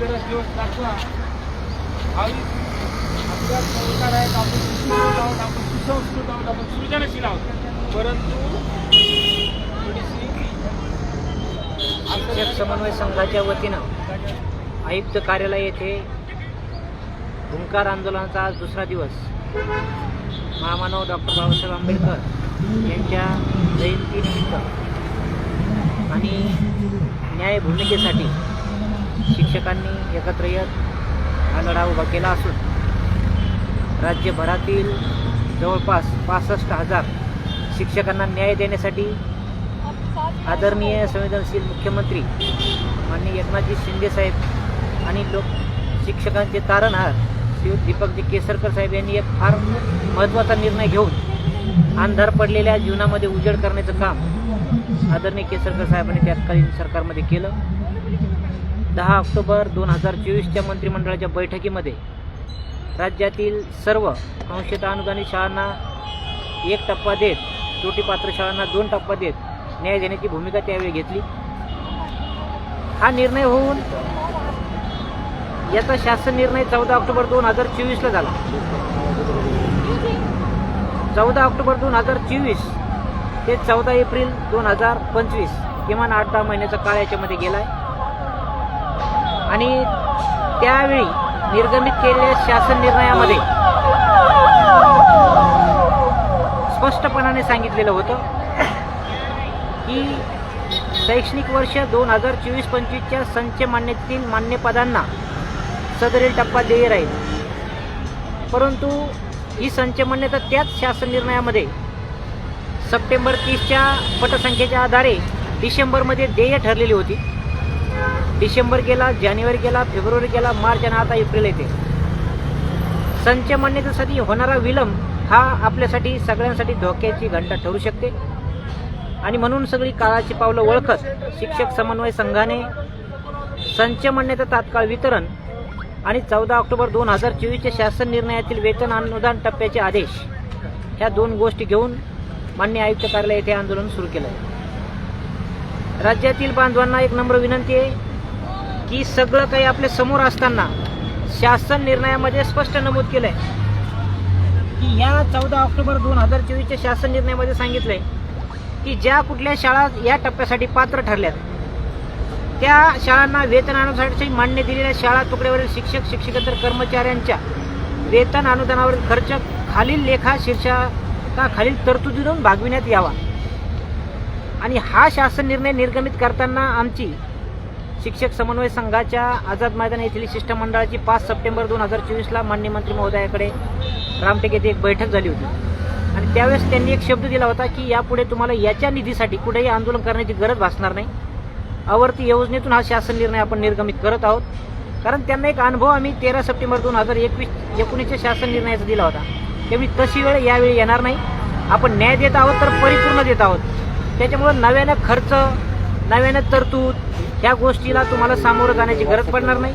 जरा दिवस दाखवा. भावी आपल्या संस्कार आहेत आपण सुशिक्षित आहोत आपण सुसंस्कृत आहोत आपण सृजनशील आहोत. परंतु थोडीशी शिक्षक समन्वय संघाच्या वतीनं आयुक्त कार्यालय येथे हुंकार आंदोलनाचा आज दुसरा दिवस. महामानव डॉक्टर बाबासाहेब आंबेडकर यांच्या जयंतीनिमित्त आणि न्याय भूमिकेसाठी शिक्षकांनी एकत्र येत हा लढा उभा केला असून राज्यभरातील जवळपास पासष्ट हजार शिक्षकांना न्याय देण्यासाठी आदरणीय संवेदनशील मुख्यमंत्री माननीय एकनाथजी शिंदेसाहेब आणि लोक शिक्षकांचे तारणहार श्री दीपकजी केसरकर साहेब यांनी एक फार महत्त्वाचा निर्णय घेऊन अंधार पडलेल्या जीवनामध्ये उजेड करण्याचं काम आदरणीय केसरकर साहेबांनी तत्कालीन सरकारमध्ये केलं. दहा ऑक्टोबर दोन हजार चोवीसच्या मंत्रिमंडळाच्या बैठकीमध्ये राज्यातील सर्व अंशतः अनुदानित शाळांना एक टप्पा देत त्रुटीपात्र शाळांना दोन टप्पा देत न्याय देण्याची भूमिका त्यावेळी घेतली. हा निर्णय होऊन याचा शासन निर्णय चौदा ऑक्टोबर दोन हजार चोवीसला झाला. चौदा ऑक्टोबर दोन हजार चोवीस ते चौदा एप्रिल दोन हजार पंचवीस किमान आठ दहा महिन्याचा काळ याच्यामध्ये गेलाय. आणि त्यावेळी निर्गमित केलेल्या शासन निर्णयामध्ये स्पष्टपणाने सांगितलेलं होतं की शैक्षणिक वर्ष दोन हजार चोवीस पंचवीसच्या संच मान्यतेतील मान्यपदांना सदरील टप्पा देय राहील. परंतु ही संच मान्यता त्याच शासन निर्णयामध्ये सप्टेंबर तीसच्या पटसंख्येच्या आधारे डिसेंबरमध्ये देय ठरलेली होती. डिसेंबर गेला जानेवारी गेला फेब्रुवारी गेला मार्च आणि आता एप्रिल येते. संच मान्यतेसाठी होणारा विलंब हा आपल्यासाठी सगळ्यांसाठी धोक्याची घंटा ठरू शकते. आणि म्हणून सगळी काळाची पावलं ओळखत शिक्षक समन्वय संघाने संच मान्यता तात्काळ वितरण आणि चौदा ऑक्टोबर दोन हजार चोवीसच्या शासन निर्णयातील वेतन अनुदान टप्प्याचे आदेश ह्या दोन गोष्टी घेऊन मान्य आयुक्त कार्यालय येथे आंदोलन सुरू केलं आहे राज्यातील बांधवांना एक नम्र विनंती आहे. की सगळं काही आपल्यासमोर असताना शासन निर्णयामध्ये स्पष्ट नमूद केलंय. की या चौदा ऑक्टोबर दोन हजार चोवीसच्या शासन निर्णयामध्ये सांगितलंय की ज्या कुठल्या शाळा या टप्प्यासाठी पात्र ठरल्यात त्या शाळांना वेतन अनुदानासाठी मान्य दिलेल्या शाळा तुकड्यावरील शिक्षक शिक्षकेतर कर्मचाऱ्यांच्या वेतन अनुदानावरील खर्च खालील लेखा शीर्षकाखालील तरतुदीतून भागविण्यात यावा. आणि हा शासन निर्णय निर्गमित करताना आमची शिक्षक समन्वय संघाच्या आझाद मैदान येथील शिष्टमंडळाची पाच सप्टेंबर दोन हजार चोवीसला मान्य मंत्री महोदयाकडे रामटेक येथे एक बैठक झाली होती. आणि त्यावेळेस त्यांनी एक शब्द दिला होता की यापुढे तुम्हाला याच्या निधीसाठी कुठेही आंदोलन करण्याची गरज भासणार नाही. आवर्ती योजनेतून हा शासन निर्णय आपण निर्गमित करत आहोत. कारण त्यांना एक अनुभव आम्ही तेरा सप्टेंबर दोन हजार एकवीस एकोणीसच्या शासन निर्णयाचा दिला होता. त्यामुळे तशी वेळ यावेळी येणार नाही. आपण न्याय देत आहोत तर परिपूर्ण देत आहोत. त्याच्यामुळं नव्यानं खर्च नव्यानं तरतूद ह्या गोष्टीला तुम्हाला सामोरं जाण्याची गरज पडणार नाही.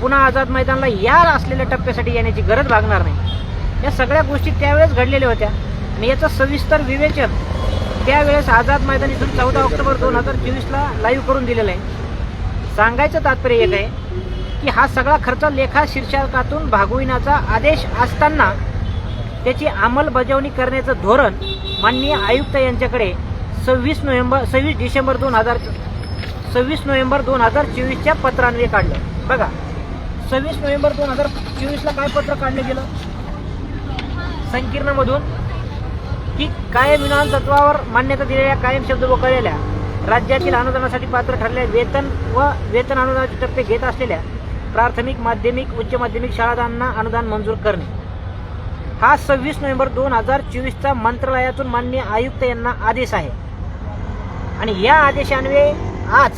पुन्हा आझाद मैदानला या असलेल्या टप्प्यासाठी येण्याची गरज भागणार नाही. या सगळ्या गोष्टी त्यावेळेस घडलेल्या होत्या. आणि याचं सविस्तर विवेचन त्यावेळेस आझाद मैदान इथून चौदा ऑक्टोबर दोन हजार चोवीसला लाईव्ह करून दिलेलं आहे. सांगायचं तात्पर्य एक आहे की हा सगळा खर्च लेखा शीर्षकातून भागविण्याचा आदेश असताना त्याची अंमलबजावणी करण्याचं धोरण माननीय आयुक्त यांच्याकडे सव्वीस नोव्हेंबर सव्वीस डिसेंबर दोन हजार सव्वीस नोव्हेंबर दोन हजार चोवीसच्या पत्रान्वये काढलं. बघा सव्वीस नोव्हेंबर दोन हजार चोवीसला काय पत्र काढलं गेलं? संकीर्णमधून की कायम विधान तत्वावर मान्यता दिलेल्या कायम शब्द वगळलेल्या राज्यातील अनुदानासाठी पात्र ठरलेल्या वेतन व वेतन अनुदानाचे टप्पे घेत असलेल्या प्राथमिक माध्यमिक उच्च माध्यमिक शाळांना अनुदान मंजूर करणे. हा सव्वीस नोव्हेंबर दोन हजार चोवीसचा मंत्रालयातून मान्य आयुक्त यांना आदेश आहे. आणि या आदेशान्वये आज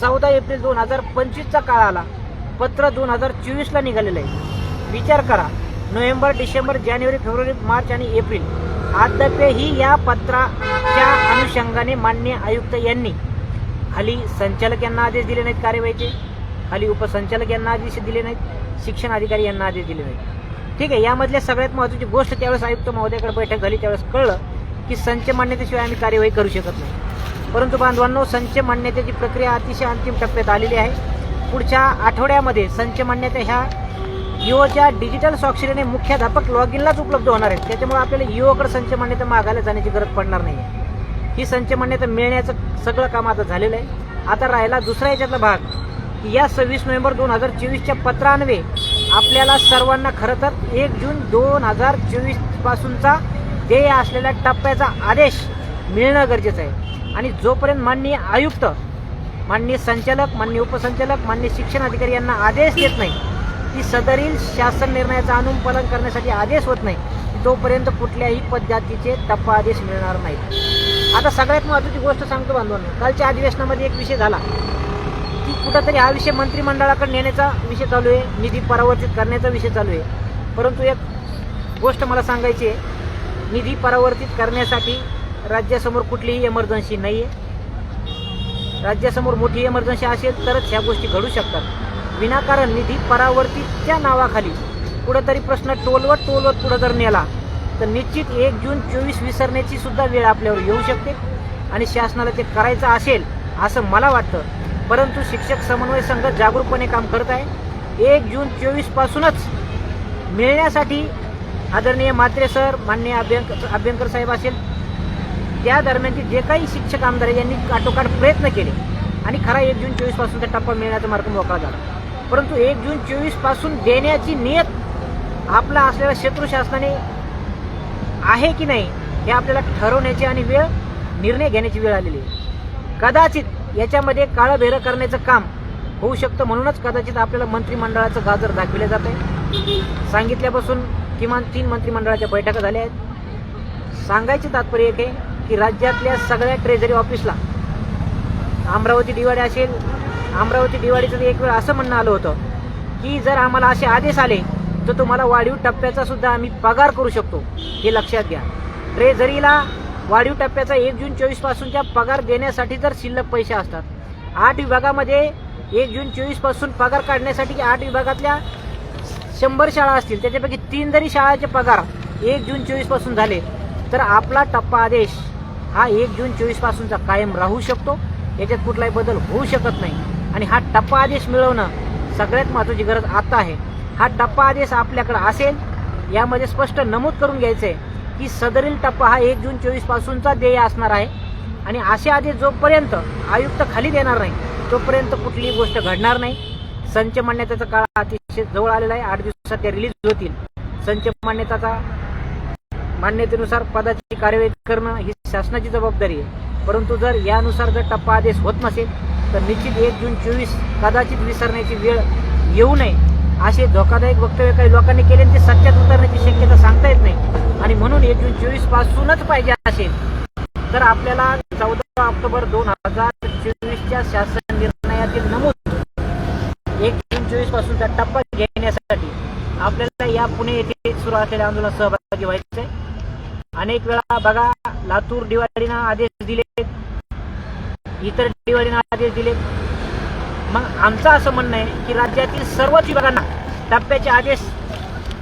चौदा एप्रिल दोन हजार पंचवीसचा काळ आला. पत्र दोन हजार चोवीसला निघालेलं आहे. विचार करा. नोव्हेंबर डिसेंबर जानेवारी फेब्रुवारी मार्च आणि एप्रिल. ही या पत्राच्या अनुषंगाने मान्य आयुक्त यांनी खाली संचालक यांना आदेश दिले नाहीत कार्यवाहीचे. खाली उपसंचालक यांना आदेश दिले नाहीत. शिक्षण अधिकारी यांना आदेश दिले नाहीत. ठीक आहे यामधल्या सगळ्यात महत्त्वाची गोष्ट त्यावेळेस आयुक्त महोदयाकडे बैठक झाली. त्यावेळेस कळलं की संच मान्यतेशिवाय आम्ही कार्यवाही करू शकत नाही. परंतु बांधवांनो संच मान्यतेची प्रक्रिया अतिशय अंतिम टप्प्यात आलेली आहे. पुढच्या आठवड्यामध्ये संच मान्यता ह्या इओच्या डिजिटल स्वाक्षरीने मुख्याध्यापक लॉग इनलाच उपलब्ध होणार आहेत. त्याच्यामुळे आपल्याला इओकडे संच मान्यता मागायला जाण्याची गरज पडणार नाही ही संच मान्यता मिळण्याचं सगळं काम आता झालेलं आहे. आता राहिला दुसरा याच्यातला भाग की या सव्वीस नोव्हेंबर दोन हजार चोवीसच्या पत्रान्वये आपल्याला सर्वांना खरं तर एक जून दोन हजार चोवीसपासूनचा ध्येय देय असलेल्या टप्प्याचा आदेश मिळणं गरजेचं आहे. आणि जोपर्यंत माननीय आयुक्त माननीय संचालक माननीय उपसंचालक माननीय शिक्षण अधिकारी यांना आदेश देत नाही की सदरील शासन निर्णयाचं अनुपालन करण्यासाठी आदेश होत नाही तोपर्यंत कुठल्याही पद्धतीचे टप्पा आदेश मिळणार नाहीत. आता सगळ्यात महत्त्वाची गोष्ट सांगतो बांधवांना कालच्या अधिवेशनामध्ये एक विषय झाला. की कुठंतरी हा विषय मंत्रिमंडळाकडे नेण्याचा विषय चालू आहे निधी परावर्तित करण्याचा विषय चालू आहे. परंतु एक गोष्ट मला सांगायची आहे. निधी परावर्तित करण्यासाठी राज्यासमोर कुठलीही इमर्जन्सी नाही आहे राज्यासमोर मोठी इमर्जन्सी असेल तरच ह्या गोष्टी घडू शकतात. विनाकारण निधी परावर्तितच्या नावाखाली. कुठंतरी प्रश्न टोलवत टोलवत पुढं जर नेला तर निश्चित एक जून चोवीस विसरण्याची सुद्धा वेळ आपल्यावर येऊ शकते. आणि शासनाला ते करायचं असेल असं मला वाटतं. परंतु शिक्षक समन्वय संघ जागरूकपणे काम करत आहे. एक जून चोवीस पासूनच मिळण्यासाठी आदरणीय मात्रे सर मान्य अभ्यंकर अभ्यंकर साहेब असेल त्या दरम्यानचे जे काही शिक्षक आमदार यांनी काटोकाट प्रयत्न केले. आणि खरा एक जून चोवीसपासूनचा टप्पा मिळण्याचा मार्ग मोकळा झाला. परंतु एक जून चोवीसपासून देण्याची नियत आपला असलेल्या शत्रू शासनाने आहे की नाही हे आपल्याला ठरवण्याची आणि वेळ निर्णय घेण्याची वेळ आलेली आहे. कदाचित याच्यामध्ये काळं करण्याचं काम होऊ शकतं म्हणूनच कदाचित आपल्याला मंत्रिमंडळाचं गाजर दाखविलं जात आहे. सांगितल्यापासून किमान तीन मंत्रिमंडळाच्या बैठका झाल्या आहेत. सांगायचे तात्पर्य एक आहे की राज्यातल्या सगळ्या ट्रेझरी ऑफिसला अमरावती दिवाळी असेल अमरावती दिवाळीचं एक वेळ असं म्हणणं आलं होतं की जर आम्हाला असे आदेश आले तर तुम्हाला वाढीव टप्प्याचा सुद्धा आम्ही पगार करू शकतो. हे लक्षात घ्या. ट्रेझरीला वाढीव टप्प्याचा एक जून चोवीस पासूनच्या पगार देण्यासाठी जर शिल्लक पैसे असतात आठ विभागामध्ये एक जून चोवीसपासून पगार काढण्यासाठी आठ विभागातल्या शंभर शाळा असतील त्याच्यापैकी तीन जरी शाळाचे पगार एक जून चोवीसपासून झाले तर आपला टप्पा आदेश हा एक जून चोवीस पासूनचा कायम राहू शकतो. याच्यात कुठलाही बदल होऊ शकत नाही. आणि हा टप्पा आदेश मिळवणं सगळ्यात महत्त्वाची गरज आता आहे. हा टप्पा आदेश आपल्याकडे असेल यामध्ये स्पष्ट नमूद करून घ्यायचं आहे की सदरील टप्पा हा एक जून चोवीस पासूनचा देय असणार आहे. आणि असे आदेश जोपर्यंत आयुक्त खाली देणार नाही तोपर्यंत कुठलीही गोष्ट घडणार नाही. संच मान्यतेचा काळ अतिशय जवळ आलेला आहे. आठ दिवसात ते रिलीज होतील. संच मान्यताचा मान्यतेनुसार पदाची कार्यवाही करणं ही शासनाची जबाबदारी आहे. परंतु जर यानुसार जर टप्पा आदेश होत नसेल तर निश्चित एक जून चोवीस कदाचित विसरण्याची वेळ येऊ नये. असे धोकादायक वक्तव्य काही लोकांनी केले ते सत्यात उतरण्याची शक्यता सांगता येत नाही. आणि म्हणून एक जून चोवीस पासूनच पाहिजे असेल. तर आपल्याला चौदा ऑक्टोबर दोन हजार चोवीसच्या शासन निर्णयातील नमूद एक जून चोवीस पासूनचा टप्पा घेण्यासाठी आपल्याला या पुणे येथे सुरू असलेल्या आंदोलनात सहभागी व्हायचे अनेक वेळा बघा लातूर दिवाळीनं आदेश दिले इतर दिवाळीनं आदेश दिले मग आमचं असं म्हणणं आहे की राज्यातील सर्वच विभागांना टप्प्याचे आदेश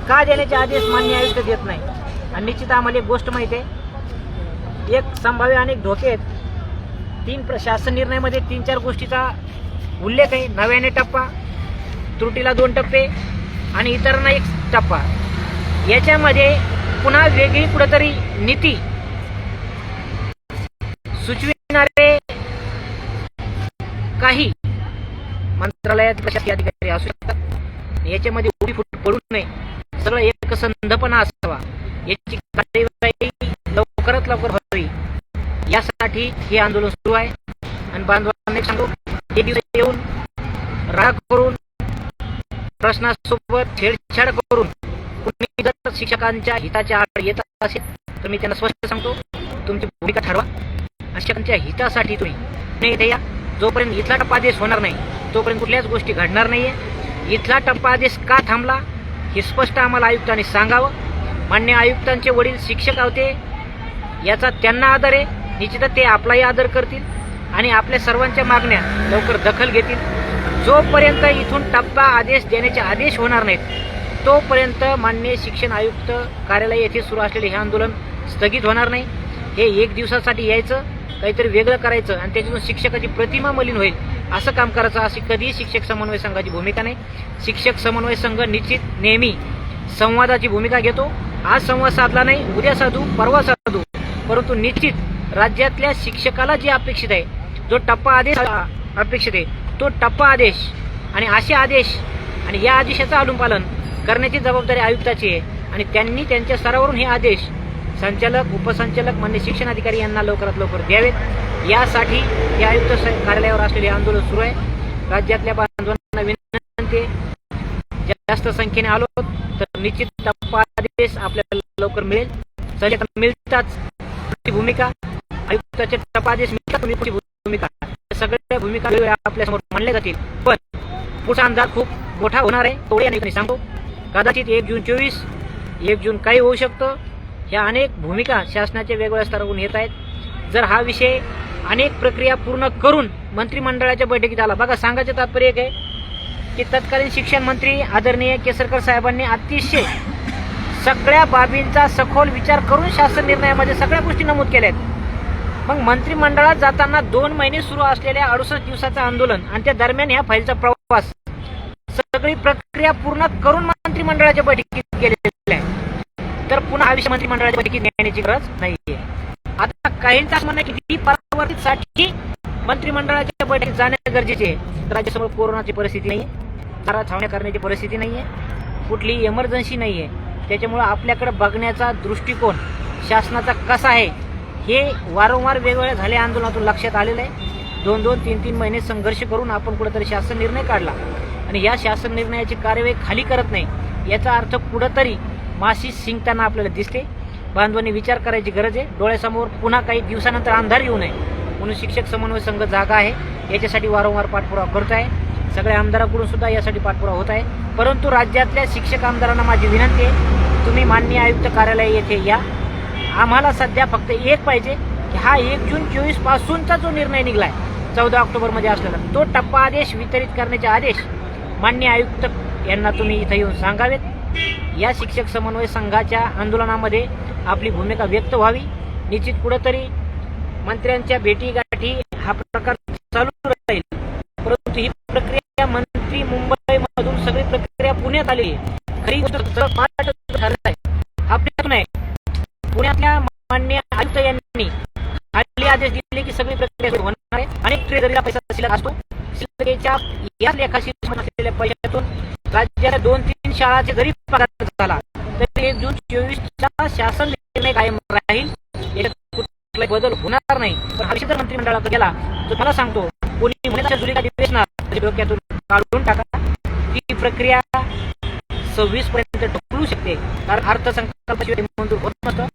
का देण्याचे आदेश मान्य आयुक्त देत नाही. आणि निश्चित आम्हाला एक गोष्ट माहिती आहे. एक संभाव्य अनेक धोके आहेत. तीन प्रशासन निर्णयामध्ये तीन चार गोष्टीचा उल्लेख आहे. नव्याने टप्पा त्रुटीला दोन टप्पे आणि इतरांना एक टप्पा. याच्यामध्ये पुन्हा वेगळी कुठेतरी नीती सुचविणारे काही मंत्रालयात प्रशासकीय अधिकारी असू शकतात. याच्यामध्ये उडी फुट पडू नये. सगळं एक संधपणा असावा. याची कार्यवाही लवकरात लवकर व्हावी. यासाठी हे आंदोलन सुरू आहे. आणि बांधवांना सांगू हे दिवस येऊन राग करून प्रश्नासोबत छेडछाड करून कुणी जर शिक्षकांच्या हिताच्या आड येत असेल तर मी त्यांना स्पष्ट सांगतो तुमची भूमिका ठरवा. शिक्षकांच्या हितासाठी तुम्ही इथे या जोपर्यंत इथला टप्पादेश होणार नाही तोपर्यंत कुठल्याच गोष्टी घडणार नाहीये. इथला टप्पा आदेश का थांबला हे स्पष्ट आम्हाला आयुक्तांनी सांगावं. मान्य आयुक्तांचे वडील शिक्षक होते याचा त्यांना आदर आहे. निश्चितच ते आपलाही आदर करतील आणि आपल्या सर्वांच्या मागण्या लवकर दखल घेतील. जोपर्यंत इथून टप्पा आदेश देण्याचे आदेश होणार नाहीत तोपर्यंत मान्य शिक्षण आयुक्त कार्यालय येथे सुरू असलेले हे आंदोलन स्थगित होणार नाही. हे एक दिवसासाठी यायचं काहीतरी वेगळं करायचं आणि त्याच्यातून शिक्षकाची प्रतिमा मलिन होईल असं काम करायचं अशी कधीही शिक्षक समन्वय संघाची भूमिका नाही. शिक्षक समन्वय संघ निश्चित नेहमी संवादाची भूमिका घेतो. आज संवाद साधला नाही उद्या साधू परवा साधू. परंतु निश्चित राज्यातल्या शिक्षकाला जे अपेक्षित आहे जो टप्पा आदेश अपेक्षित आहे तो टप्पा आदेश आणि असे आदेश आणि या आदेशाचं अनुपालन करण्याची जबाबदारी आयुक्ताची आहे. आणि त्यांनी त्यांच्या स्तरावरून हे आदेश संचालक उपसंचालक मान्य शिक्षण अधिकारी यांना लवकरात लवकर द्यावेत. यासाठी हे आयुक्त कार्यालयावर असलेले आंदोलन सुरू आहे. राज्यातल्या बांधवांना विनंती जास्त संख्येने आलो तर निश्चित टप्पा आदेश आपल्याला लवकर मिळेल. सध्या मिळताच भूमिका आयुक्ताचे टप्पा आदेश मिळतात भूमिका. सगळ्या भूमिका आपल्यासमोर आपल्यासमोर मांडल्या जातील. पण पुढचा अंदाज खूप मोठा होणार आहे तो सांगतो कदाचित एक जून चोवीस एक जून काही होऊ शकतं. ह्या अनेक भूमिका शासनाच्या वेगवेगळ्या स्तरावरून येत आहेत. जर हा विषय अनेक प्रक्रिया पूर्ण करून मंत्रिमंडळाच्या बैठकीत आला बघा सांगायचं तात्पर्य एक आहे की तत्कालीन शिक्षण मंत्री आदरणीय केसरकर साहेबांनी अतिशय सगळ्या बाबींचा सखोल विचार करून शासन निर्णयामध्ये सगळ्या गोष्टी नमूद केल्या आहेत. मग मंत्रिमंडळात जाताना दोन महिने सुरू असलेल्या अडुसष्ट दिवसाचं आंदोलन आणि त्या दरम्यान ह्या फाईलचा प्रवास सगळी प्रक्रिया पूर्ण करून मंत्रिमंडळाच्या बैठकीत गेलेले आहे. तर पुन्हा हा विषय मंत्रिमंडळाच्या बैठकीत नेण्याची गरज नाहीये. आता काहींचा म्हणणं आहे की परावर्तीसाठी मंत्रिमंडळाच्या बैठकीत जाणे गरजेचे आहे. राज्यासमोर कोरोनाची परिस्थिती नाही चारा छावण्या करण्याची परिस्थिती नाहीये. कुठली इमर्जन्सी नाहीये. त्याच्यामुळं आपल्याकडे बघण्याचा दृष्टिकोन शासनाचा कसा आहे हे वारंवार वेगवेगळ्या झाल्या आंदोलनातून लक्षात आलेलं आहे. दोन दोन तीन तीन महिने संघर्ष करून आपण कुठेतरी शासन निर्णय काढला. आणि या शासन निर्णयाची कार्यवाही खाली करत नाही. याचा अर्थ कुठंतरी माशी शिंकताना आपल्याला दिसते. बांधवांनी विचार करायची गरज आहे. डोळ्यासमोर पुन्हा काही दिवसानंतर अंधार येऊ नये. म्हणून शिक्षक समन्वय संघ जागा आहे. याच्यासाठी वारंवार पाठपुरावा करत आहे. सगळ्या आमदाराकडून सुद्धा यासाठी पाठपुरावा होत आहे. परंतु राज्यातल्या शिक्षक आमदारांना माझी विनंती आहे तुम्ही माननीय आयुक्त कार्यालय येथे या. आम्हाला सध्या फक्त एक पाहिजे की हा एक जून चोवीस पासूनचा जो निर्णय निघलाय चौदा ऑक्टोबरमध्ये असलेला तो टप्पा आदेश वितरित करण्याचे आदेश मान्य आयुक्त यांना तुम्ही इथं येऊन सांगावेत. या शिक्षक समन्वय संघाच्या आंदोलनामध्ये आपली भूमिका व्यक्त व्हावी. निश्चित कुठंतरी मंत्र्यांच्या भेटीगाठी हा प्रकार चालू राहील. परंतु ही प्रक्रिया मंत्री मुंबईमधून सगळी प्रक्रिया पुण्यात आली. आहे खरी आहे. हा पुण्यातून आहे. पुण्यातल्या मान्य आयुक्त यांनी हल्ली आदेश दिले की सगळी प्रक्रिया सुरू होणार आहे. अनेक ट्रेझरीला पैसा शिल्लक असतो. शिल्लकेच्या या लेखाशी असलेल्या पैशातून राज्याच्या दोन तीन शाळाचे जरी पगार झाला तरी एक जून चोवीसचा शासन निर्णय कायम राहील. याच्यात कुठलाही बदल होणार नाही. पण हा विषय जर मंत्रिमंडळाकडे गेला तर मला सांगतो कोणी महिन्याच्या जुलीला दिवेशना डोक्यातून काढून टाका. ती प्रक्रिया सव्वीस पर्यंत ढकलू शकते. कारण अर्थसंकल्पाशिवाय मंजूर होत नसतं.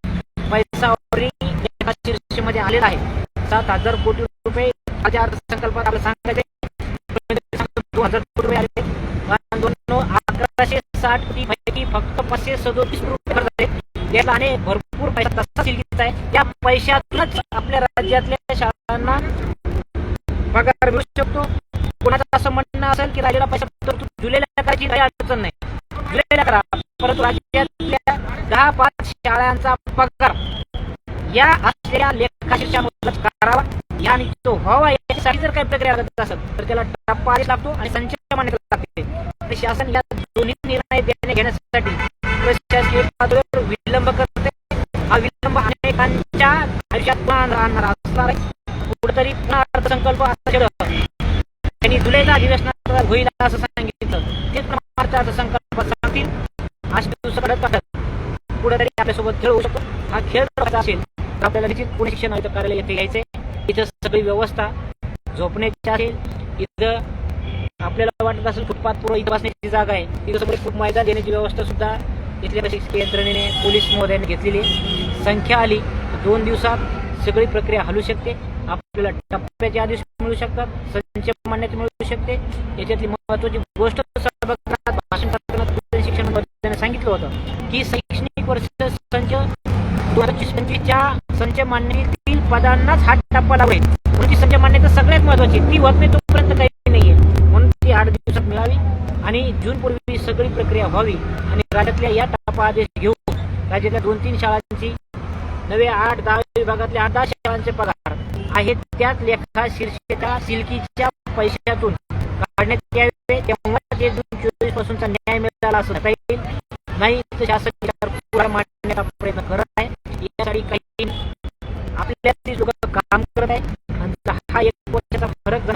पैसा already एका आलेला आहे. सात हजार कोटी रुपये माझ्या अर्थसंकल्पात आपल्याला सांगायचे साठ कोटी पैकी फक्त पाचशे सदोतीस रुपये खर्च भरपूर पैसा तसा आहे. त्या पैशातूनच आपल्या राज्यातल्या शाळांना पगार मिळू शकतो. कोणाचं असं म्हणणं असेल की राज्याला पैसा जुलैला करायची काही अडचण नाही. जुलैला करा. परंतु राज्यातल्या दहा पाच शाळांचा पगार या असलेल्या लेखाशीर्षामधूनच करावा. या आणि तो व्हावा जर काही प्रक्रिया लागत असेल तर त्याला टप्पा लागतो आणि संच मान्यता शासन या दोन्ही निर्णय देणे घेण्यासाठी प्रशासकीय पातळीवर विलंब करते. हा विलंब अनेकांच्या आयुष्यात राहणार असणार आहे. कुठेतरी पुन्हा अर्थसंकल्प त्यांनी जुलैला अधिवेशनात होईल असं सांगितलं. तेच प्रमाणात अर्थसंकल्प सांगतील. अशा दिवसाकडे पाठक कुठेतरी आपल्यासोबत खेळ होऊ शकतो. हा खेळ असेल. तर आपल्याला निश्चित पुणे शिक्षण आयुक्त कार्यालय येथे यायचंय इथं सगळी व्यवस्था झोपण्याची असेल. इथं आपल्याला वाटत असेल फुटपाथ पुढे इथं बसण्याची जागा आहे. तिथं समोर खूप मैदान देण्याची व्यवस्था सुद्धा इथल्या प्रशासकीय यंत्रणेने पोलीस महोदयाने घेतलेली आहे. संख्या आली दोन दिवसात सगळी प्रक्रिया हलू शकते. आपल्याला टप्प्याचे आदेश मिळू शकतात संच मान्यता मिळू शकते. याच्यातली महत्वाची गोष्ट सभागृहात भाषण करताना शिक्षण मंत्र्यांनी सांगितलं होतं की शैक्षणिक वर्ष संच दोन हजार पंचवीसच्या संच मान्यतेतील पदांनाच हा टप्पा लावेल. म्हणून संच मान्यता सगळ्यात महत्वाची ती होत नाही तोपर्यंत काही दिवसात मिळावी आणि जून पूर्वी सगळी प्रक्रिया व्हावी आणि राज्यातल्या या टप्पा आदेश घेऊन राज्यातल्या दोन तीन शाळांची नवे आठ दहा विभागातल्या आठ दहा शाळांचे पगार आहेत. त्याच लेखा शीर्षिका सिल्कीच्या पैशातून काढण्यात यावे. तेव्हा ते जून चोवीस पासूनचा न्याय मिळाला असं येईल. नाही तर शासन मांडण्याचा प्रयत्न करत आहे. यासाठी काही आपल्या लोक काम करत आहे आणि हा एक वर्षाचा फरक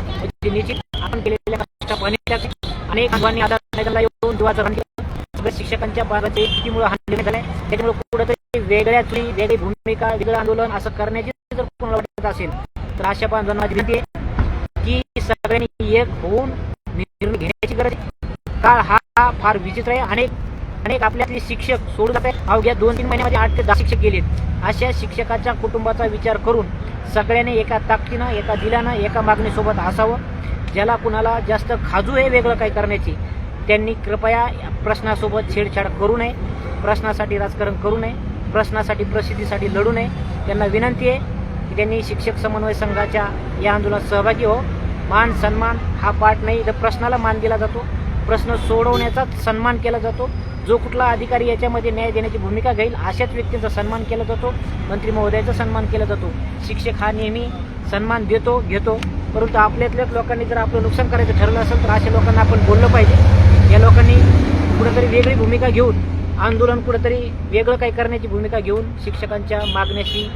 निश्चित आपण केलेल्या कष्टा पाहण्यात अनेक आता मैदानाला येऊन केलं शिक्षकांच्या बाबाच्या एकटीमुळे हाणले त्याच्यामुळे कुठेतरी वेगळ्या चुरी वेगळी भूमिका वेगळं आंदोलन असं करण्याची जर कोणाला वाटत असेल तर अशा बांधवांना विनंती आहे की सगळ्यांनी एक होऊन निर्णय घेण्याची गरज आहे. काळ हा फार विचित्र आहे. अनेक अनेक आपल्यातले शिक्षक सोडून जात आहे अवघ्या दोन तीन महिन्यामध्ये आठ ते दहा शिक्षक गेलेत. अशा शिक्षकाच्या कुटुंबाचा विचार करून सगळ्यांनी एका ताकदीनं एका दिलानं एका मागणीसोबत असावं. ज्याला कुणाला जास्त खाजू आहे वेगळं काही करण्याची त्यांनी कृपया या प्रश्नासोबत छेडछाड करू नये प्रश्नासाठी राजकारण करू नये प्रश्नासाठी प्रसिद्धीसाठी लढू नये. त्यांना विनंती आहे की त्यांनी शिक्षक समन्वय संघाच्या या आंदोलनात सहभागी हो. मान सन्मान हा पाठ नाही तर प्रश्नाला मान दिला जातो. प्रश्न सोडवण्याचाच सन्मान केला जातो. जो कुठला अधिकारी याच्यामध्ये न्याय देण्याची भूमिका घेईल अशाच व्यक्तींचा सन्मान केला जातो. मंत्री महोदयाचा सन्मान केला जातो. शिक्षक हा नेहमी सन्मान देतो घेतो. परंतु आपल्यातल्याच लोकांनी जर आपलं नुकसान करायचं ठरलं असेल तर अशा लोकांना आपण बोललं पाहिजे. या लोकांनी कुठंतरी वेगळी भूमिका घेऊन आंदोलन कुठंतरी वेगळं काही करण्याची भूमिका घेऊन शिक्षकांच्या मागण्याशी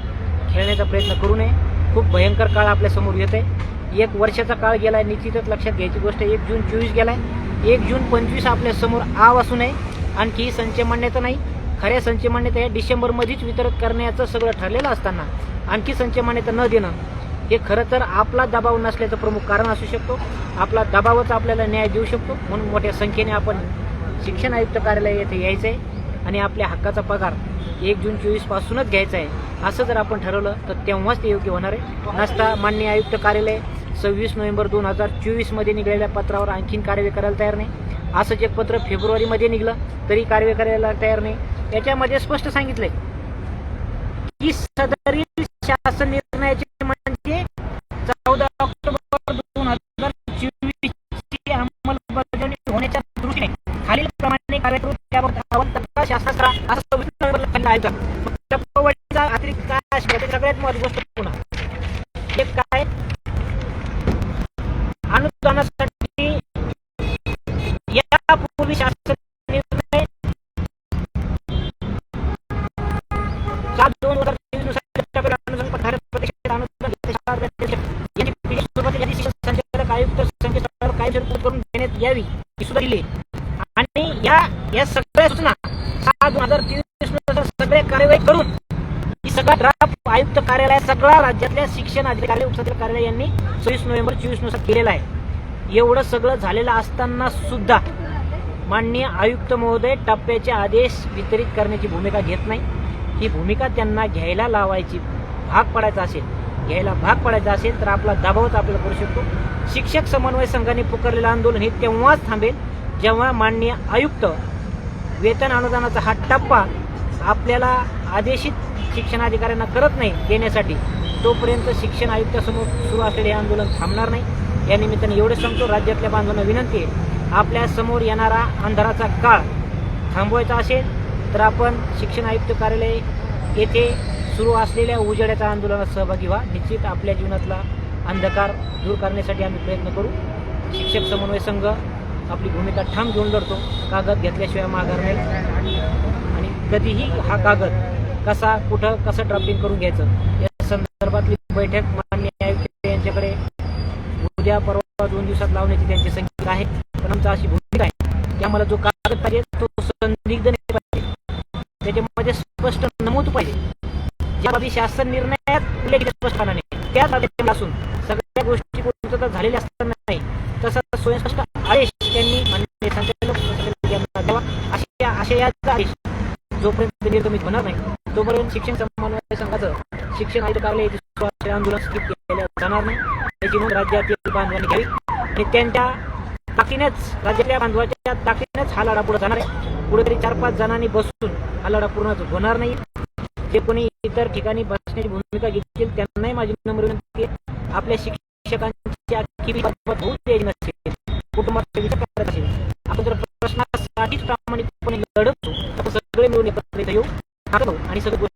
खेळण्याचा प्रयत्न करू नये. खूप भयंकर काळ आपल्यासमोर येत आहे. एक वर्षाचा काळ गेला आहे निश्चितच लक्षात घ्यायची गोष्ट एक जून चोवीस गेला आहे एक जून पंचवीस आपल्यासमोर आव असू नये. आणखी ही संचय मान्यता नाही. खऱ्या संचय मान्यता या डिसेंबरमध्येच वितरित करण्याचं सगळं ठरलेलं असताना आणखी संचय मान्यता न देणं हे खरं तर आपला दबाव नसल्याचं प्रमुख कारण असू शकतो. आपला दबावच आपल्याला न्याय देऊ शकतो. म्हणून मोठ्या संख्येने आपण शिक्षण आयुक्त कार्यालय येथे यायचं आहे आणि आपल्या हक्काचा पगार एक जून चोवीस पासूनच घ्यायचा आहे असं जर आपण ठरवलं तर तेव्हाच ते योग्य होणार आहे. नसता मान्य आयुक्त कार्यालय सव्वीस नोव्हेंबर दोन हजार चोवीसमध्ये निघालेल्या पत्रावर आणखीन कार्यवाही करायला तयार नाही. असंच एक पत्र फेब्रुवारीमध्ये निघलं तरी कार्यवाही करायला तयार नाही. याच्यामध्ये स्पष्ट सांगितलंय की सदरील शासन निर्णयाचे म्हणजे नोव्हेंबरला टप्पवडीचा अतिरिक्त काय असणार सगळ्यात महत्वाची गोष्ट पुन्हा. एक काय? अनुदानासाठी यापूर्वी शासन निर्णय सात दोन हजार तेवीसनुसार अनुदान पठार अनुदान संचालक आयुक्त करून देण्यात यावी ही सुद्धा दिली आणि या या सगळ्या सूचना सहा दोन हजार तेवीसनुसार सगळ्या कार्यवाही करून ही सगळा ड्राफ्ट आयुक्त कार्यालय सगळा राज्यातल्या शिक्षण अधिकारी उपसचिव कार्यालय यांनी चोवीस नोव्हेंबर चोवीसनुसार केलेला आहे. एवढं सगळं झालेलं असताना सुद्धा माननीय आयुक्त महोदय टप्प्याचे आदेश वितरित करण्याची भूमिका घेत नाही. ही भूमिका त्यांना घ्यायला लावायची भाग पडायचा असेल घ्यायला भाग पडायचा असेल तर आपला दबावच आपल्याला करू शकतो. शिक्षक समन्वय संघाने पुकारलेलं आंदोलन हे तेव्हाच थांबेल जेव्हा माननीय आयुक्त वेतन अनुदानाचा हा टप्पा आपल्याला आदेशित शिक्षणाधिकाऱ्यांना करत नाही देण्यासाठी तोपर्यंत शिक्षण आयुक्तासमोर सुरू असलेले हे आंदोलन थांबणार नाही. या निमित्ताने एवढे सांगतो राज्यातल्या बांधवांना विनंती आहे आपल्यासमोर येणारा अंधाराचा काळ थांबवायचा असेल तर आपण शिक्षण आयुक्त कार्यालय येथे सुरू असलेल्या उजेड्याच्या आंदोलनात सहभागी व्हा. निश्चित आपल्या जीवनातला अंधकार दूर करण्यासाठी आम्ही प्रयत्न करू. शिक्षक समन्वय संघ आपली भूमिका ठाम घेऊन लढतो. कागद घेतल्याशिवाय माघार नाही. आणि कधीही हा कागद कसा कुठं कसं ड्राफ्टिंग करून घ्यायचं? या संदर्भातली बैठक मान्य आयुक्त यांच्याकडे उद्या परवा दोन दिवसात लावण्याची त्यांची संख्या आहे. पण आमचा अशी भूमिका आहे. की आम्हाला जो कागद पाहिजे तो संदिग्ध नाही पाहिजे. त्याच्यामध्ये स्पष्ट नमूद पाहिजे. ज्या बाबी शासन निर्णयात उल्लेख स्पष्टपणाने त्याच बाबी असून सगळ्या गोष्टी पूर्तता झालेल्या असताना नाही तसा स्वयंस्पष्ट आदेश त्यांनी मान्य संचालक द्यावा. अशा आशयाचा आदेश जोपर्यंत निर्गमित होणार नाही तोपर्यंत शिक्षण समन्वय संघाचं शिक्षण अधिकारले आंदोलन स्थित केलं जाणार नाही. याची नोंद राज्यातील बांधवांनी घ्यावी. आणि त्यांच्या ताकीनेच राज्यातल्या बांधवाच्या ताकीनेच हा लढा पुढे जाणार आहे. कुठेतरी चार पाच जणांनी बसून हा लढा पूर्ण होणार नाही. जे कोणी इतर ठिकाणी बसण्याची भूमिका घेतील त्यांनाही माझी नम्र विनंती आहे. आपल्या शिक्षकांच्या किती होऊ द्यायची नसेल. कुटुंबाचा विचार करत असेल. आपण जर प्रश्नासाठीच प्रामाणिकपणे लढतो तर सगळे मिळून एकत्र येऊ. आणि सगळं